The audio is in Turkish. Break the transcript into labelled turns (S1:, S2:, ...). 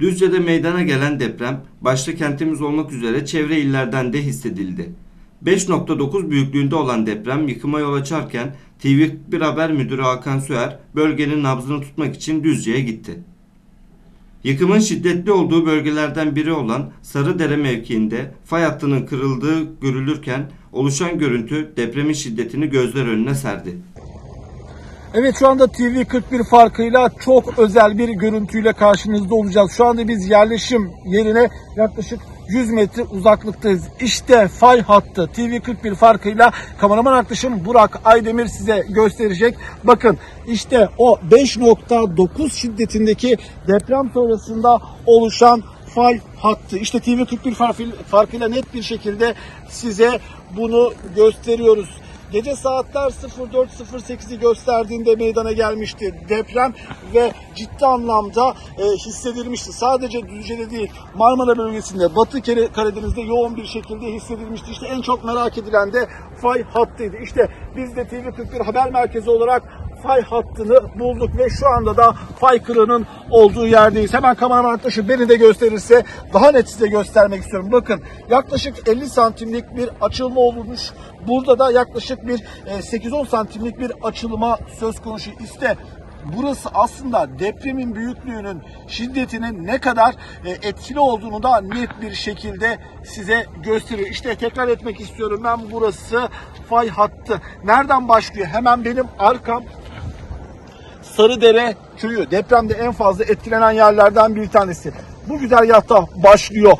S1: Düzce'de meydana gelen deprem başta kentimiz olmak üzere çevre illerden de hissedildi. 5.9 büyüklüğünde olan deprem yıkıma yol açarken TV1 Haber Müdürü Hakan Süer bölgenin nabzını tutmak için Düzce'ye gitti. Yıkımın şiddetli olduğu bölgelerden biri olan Sarıdere mevkiinde fay hattının kırıldığı görülürken oluşan görüntü depremin şiddetini gözler önüne serdi.
S2: Evet şu anda TV 41 farkıyla çok özel bir görüntüyle karşınızda olacağız. Şu anda biz yerleşim yerine yaklaşık 100 metre uzaklıktayız. İşte fay hattı TV 41 farkıyla kameraman arkadaşım Burak Aydemir size gösterecek. Bakın işte o 5.9 şiddetindeki deprem sonrasında oluşan fay hattı. İşte TV 41 farkı- farkıyla net bir şekilde size bunu gösteriyoruz. Gece saatler 04.08'i gösterdiğinde meydana gelmişti deprem ve ciddi anlamda e, hissedilmişti. Sadece Düzce'de değil Marmara bölgesinde, Batı Karadeniz'de yoğun bir şekilde hissedilmişti. İşte en çok merak edilen de fay hattıydı. İşte biz de TV41 haber merkezi olarak fay hattını bulduk ve şu anda da fay kırığının olduğu yerdeyiz. Hemen kameraman arkadaşım beni de gösterirse daha net size göstermek istiyorum. Bakın yaklaşık 50 santimlik bir açılma olmuş. Burada da yaklaşık bir e, 8-10 santimlik bir açılma söz konusu. İşte burası aslında depremin büyüklüğünün, şiddetinin ne kadar e, etkili olduğunu da net bir şekilde size gösteriyor. İşte tekrar etmek istiyorum ben burası fay hattı. Nereden başlıyor? Hemen benim arkam Sarıdere köyü depremde en fazla etkilenen yerlerden bir tanesi. Bu güzergahta başlıyor.